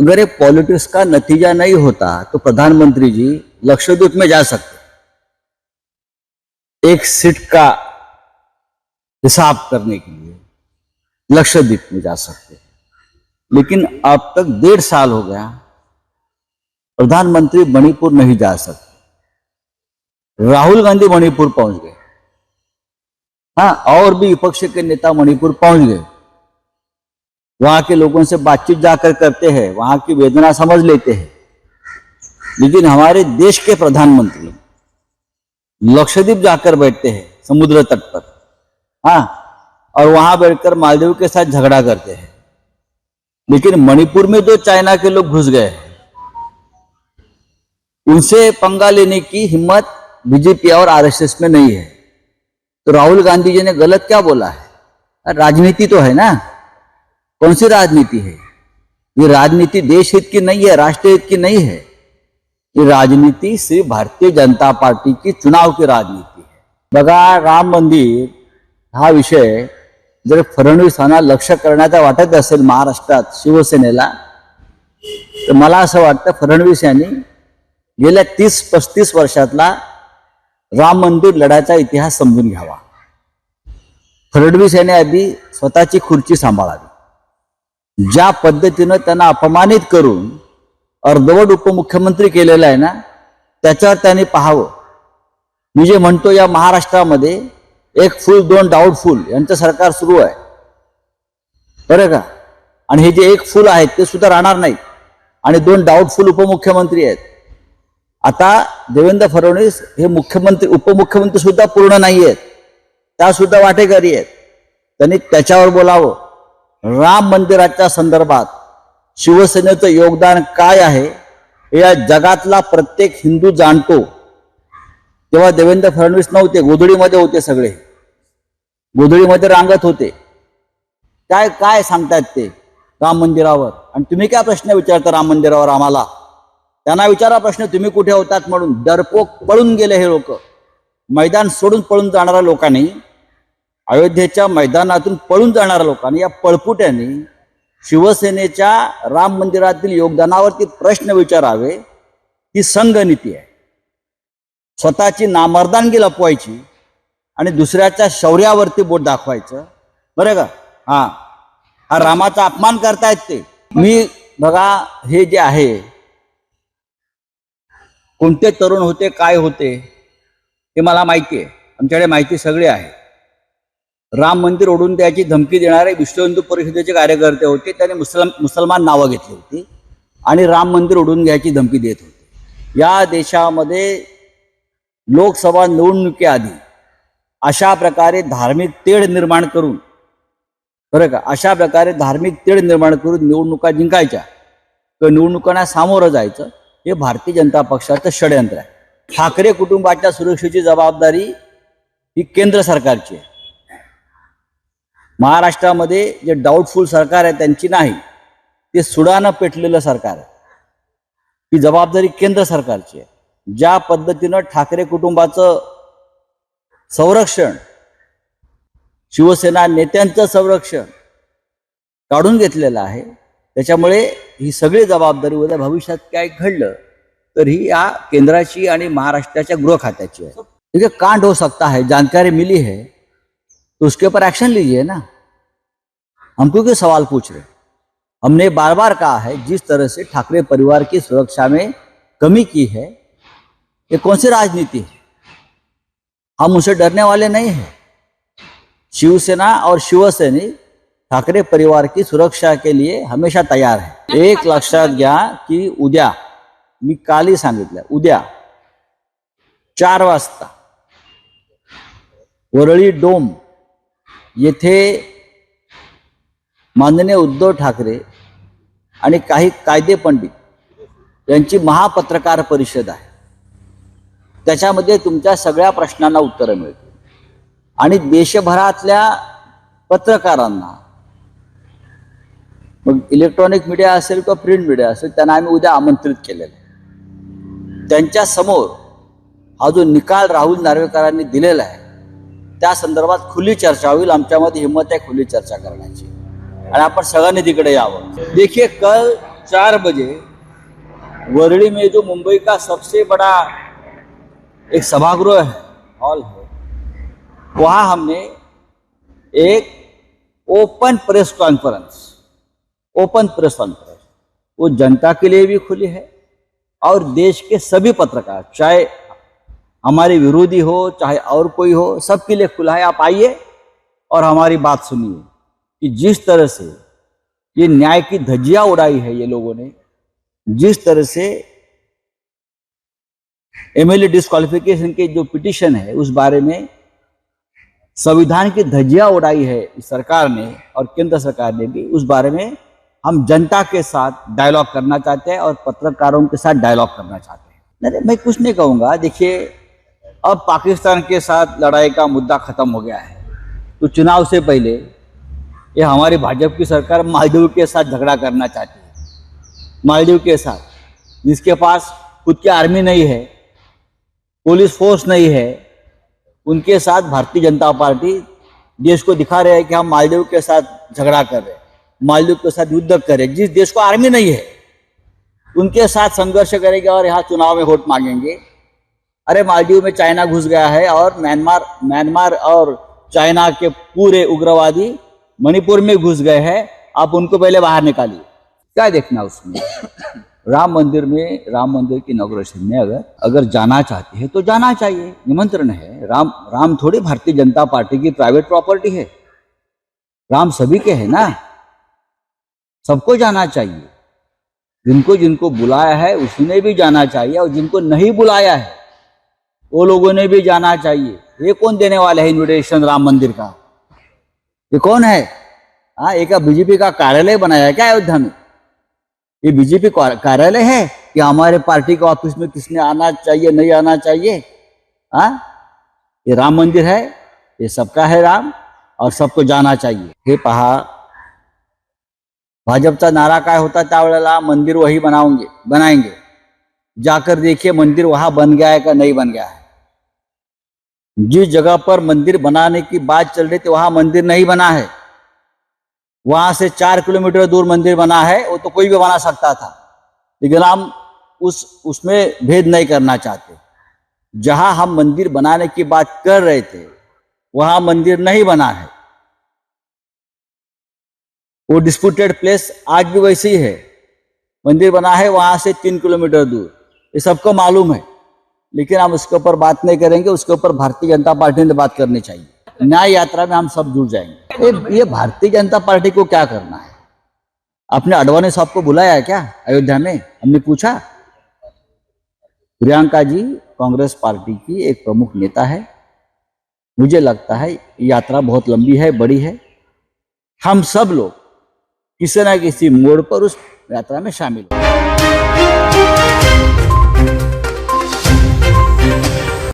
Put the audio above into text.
अगर ये पॉलिटिक्स का नतीजा नहीं होता तो प्रधानमंत्री जी लक्षद्वीप में जा सकते एक सीट का हिसाब करने के लिए लक्षद्वीप में जा सकते लेकिन अब तक डेढ़ साल हो गया, प्रधानमंत्री मणिपुर नहीं जा सकते। राहुल गांधी मणिपुर पहुँच गए। हाँ और भी विपक्ष के नेता मणिपुर पहुँच गए। वहाँ के लोगों से बातचीत जाकर करते हैं, वहाँ की वेदना समझ लेते हैं। लेकिन हमारे देश के प्रधानमंत्री लक्षद्वीप जाकर बैठते हैं, समुद्र तट पर। हाँ और वहाँ बैठकर मालदीव के साथ झगड़ा करते हैं। लेकिन मणिपुर में जो चाइना के लोग घुस गए उनसे पंगा लेने की हिम्मत बीजेपी और आरएसएस में नहीं है। तो राहुल गांधी जी ने गलत क्या बोला है? राजनीति तो है ना। कौन सी राजनीति है? ये राजनीति देश हित की नहीं है, राष्ट्र हित की नहीं है। ये राजनीति सिर्फ़ भारतीय जनता पार्टी की चुनाव की राजनीति है। बघा, राम मंदिर, हा विषय जर फडणवीसांना लक्ष करण्याचा वाटत असेल महाराष्ट्रात शिवसेनेला, तर मला असं वाटतं फडणवीस गेल्या तीस, पस्तीस वर्षातला राम मंदिर लढ्याचा इतिहास समजून घ्यावा. फडणवीस यांनी आधी स्वतःची खुर्ची सांभाळावी. ज्या पद्धतीनं त्यांना अपमानित करून अर्धवट उपमुख्यमंत्री केलेला आहे ना त्याच्यावर त्यांनी पाहावं. मी जे म्हणतो या महाराष्ट्रामध्ये एक फुल दोन डाऊटफुल यांचं सरकार सुरू आहे. बरं का? आणि हे जे एक फुल आहेत ते सुद्धा राहणार नाही आणि दोन डाऊटफुल उपमुख्यमंत्री आहेत. आता देवेंद्र फडणवीस हे मुख्यमंत्री उपमुख्यमंत्री सुद्धा पूर्ण नाही आहेत त्या सुद्धा वाटेकरी आहेत. त्यांनी त्याच्यावर बोलावं. राम मंदिराच्या संदर्भात शिवसेनेचं योगदान काय आहे हे या जगातला प्रत्येक हिंदू जाणतो. तेव्हा देवेंद्र फडणवीस नव्हते गोधडीमध्ये होते सगळे. गोधडीमध्ये रांगत होते. काय काय सांगतायत ते राम मंदिरावर? आणि तुम्ही काय प्रश्न विचारता राम मंदिरावर आम्हाला? त्यांना विचारा प्रश्न तुम्ही कुठे होतात म्हणून. डरपोक पळून गेले हे लोक. मैदान सोडून पळून जाणाऱ्या लोकांनी अयोध्येच्या मैदानातून पळून जाणाऱ्या लोकांनी या पळपुट्यांनी शिवसेनेच्या राम मंदिरातील योगदानावरती प्रश्न विचारावे. ही संघनीती आहे. स्वतःची नामर्दानगी लपवायची आणि दुसऱ्याच्या शौर्यावरती बोट दाखवायचं. बरं का? हा. हा रामाचा अपमान करतायत ते. मी बघा हे जे आहे कोणते तरुण होते काय होते हे मला माहिती आहे आमच्याकडे माहिती सगळी आहे. राम मंदिर ओढून द्यायची धमकी देणारे विश्व हिंदू परिषदेचे कार्यकर्ते होते त्यांनी मुसलम मुसलमान नावं घेतली होती आणि राम मंदिर ओढून घ्यायची धमकी देत होते. या देशामध्ये लोकसभा निवडणुकीआधी अशा प्रकारे धार्मिक तेढ निर्माण करून बरं का अशा प्रकारे धार्मिक तेढ निर्माण करून निवडणुका जिंकायच्या. किंवा निवडणुकांना सामोरं जायचं. हे भारतीय जनता पक्षाचं षडयंत्र आहे. ठाकरे कुटुंबाच्या सुरक्षेची जबाबदारी ही केंद्र सरकारची आहे. महाराष्ट्रामध्ये जे डाऊटफुल सरकार आहे त्यांची नाही ते सुडानं पेटलेलं सरकार आहे. ही जबाबदारी केंद्र सरकारची आहे. ज्या पद्धतीनं ठाकरे कुटुंबाचं संरक्षण शिवसेना नेत्यांचं संरक्षण काढून घेतलेलं आहे त्याच्यामुळे ही सगळी जबाबदारी उद्या भविष्यात काय घडलं तर ही या केंद्राची आणि महाराष्ट्राच्या गृह खात्याची आहे देखिए कांड हो सकता है जानकारी मिली है तो उसके ऊपर एक्शन लीजिए ना. हमको क्यों सवाल पूछ रहे? हमने बार बार कहा है जिस तरह से ठाकरे परिवार की सुरक्षा में कमी की है ये कौन सी राजनीति है? हम उसे डरने वाले नहीं हैं। शिवसेना और शिवसैनिक ठाकरे परिवार की सुरक्षा के लिए हमेशा तयार है। एक लक्षात घ्या की उद्या मी कालही सांगितलं उद्या चार वाजता वरळी डोम येथे माननीय उद्धव ठाकरे आणि काही कायदे पंडित यांची महापत्रकार परिषद आहे. त्याच्यामध्ये तुमच्या सगळ्या प्रश्नांना उत्तरं मिळतील. आणि देशभरातल्या पत्रकारांना मग इलेक्ट्रॉनिक मीडिया असेल किंवा प्रिंट मीडिया असेल त्यांना आम्ही उद्या आमंत्रित केलेलं त्यांच्यासमोर त्यांच्यासमोर हा जो निकाल राहुल नार्वेकरांनी दिलेला आहे त्या संदर्भात खुली चर्चा होईल. आमच्यामध्ये हिंमत आहे खुली चर्चा करण्याची. आणि आपण सगळ्यांनी तिकडे यावं. देखिए कल चार बजे वर्ली में जो मुंबई का सबसे बड़ा एक सभागृह है हॉल है वहाँ हमने एक open press conference open press conference वो जनता के लिए भी खुली है और देश के सभी पत्रकार, चाहे हमारे विरोधी हो, चाहे और कोई हो, सबके लिए खुला है। आप आइए और हमारी बात सुनिए कि जिस तरह से ये न्याय की धज्जियाँ उड़ाई है ये लोगों ने, जिस तरह से एमएलए डिस्क्वालिफिकेशन के जो पिटिशन है, उस बारे में संविधान की धज्जियाँ उड़ाई है सरकार ने और केंद्र सरकार ने भी, उस बारे में हम जनता के साथ डायलॉग करना चाहते हैं और पत्रकारों के साथ डायलॉग करना चाहते हैं। नहीं मैं कुछ नहीं कहूँगा। देखिए, अब पाकिस्तान के साथ लड़ाई का मुद्दा खत्म हो गया है। तो चुनाव से पहले ये हमारी भाजपा की सरकार मालदीव के साथ झगड़ा करना चाहती है। मालदीव के साथ, जिसके पास खुद की आर्मी नहीं है पुलिस फोर्स नहीं है, उनके साथ भारतीय जनता पार्टी देश को दिखा रहे हैं कि हम मालदीव के साथ झगड़ा कर रहे हैं। मालदीव के साथ युद्ध कर। जिस देश को आर्मी नहीं है, उनके साथ संघर्ष करेंगे और यहाँ चुनाव में वोट मांगेंगे। अरे मालदीव में चाइना घुस गया है और म्यांमार म्यांमार और चाइना के पूरे उग्रवादी मणिपुर में घुस गए हैं। आप उनको पहले बाहर निकालिए। क्या देखना उसमें? राम मंदिर में, राम मंदिर की इनॉग्रेशन में अगर अगर जाना चाहती है तो जाना चाहिए। निमंत्रण है। राम राम थोड़ी भारतीय जनता पार्टी की प्राइवेट प्रॉपर्टी है। राम सभी के है ना? सबको जाना चाहिए। जिनको जिनको बुलाया है, उसने भी जाना चाहिए और जिनको नहीं बुलाया है, वो लोगों ने भी जाना चाहिए। ये कौन देने वाला है इन्विटेशन राम मंदिर का? ये कौन है? हाँ एक बीजेपी का कार्यालय बनाया क्या अयोध्या में? ये बीजेपी कार्यालय है कि हमारे पार्टी के ऑफ़िस में किसने आना चाहिए, नहीं आना चाहिए? हाँ ये राम मंदिर है, ये सबका है राम और सबको जाना चाहिए। हे पहा भाजपचा नारा काय होता त्यावेळेला मंदिर वही बनाओगे बनाएँगे. जाकर देखिए मंदिर वहाँ बन गया है का नहीं बन गया है. जिस जगह पर मंदिर बनाने की बात चल रही थी, वहाँ मंदिर नहीं बना है. वहाँ से चार किलोमीटर दूर मंदिर बना है, वो तो कोई भी बना सकता था. लेकिन हम उस, उसमें भेद नहीं करना चाहते. जहाँ हम मंदिर बनाने की बात कर रहे थे, वहाँ मंदिर नहीं बना है. वो डिस्प्यूटेड प्लेस आज भी वैसे ही है। मंदिर बना है वहाँ से तीन किलोमीटर दूर। ये सबको मालूम है। लेकिन हम उसके ऊपर बात नहीं करेंगे उसके ऊपर भारतीय जनता पार्टी ने बात करनी चाहिए। न्याय यात्रा में हम सब जुड़ जाएँगे। ये, ये भारतीय जनता पार्टी को क्या करना है? आपने अडवाणी साहब को बुलाया क्या अयोध्या में? हमने पूछा। प्रियंका जी कांग्रेस पार्टी की एक प्रमुख नेता है। मुझे लगता है यात्रा बहुत लंबी है बड़ी है। हम सब लोग किसी ना किसी मोड़ पर उस यात्रा में शामिल हो।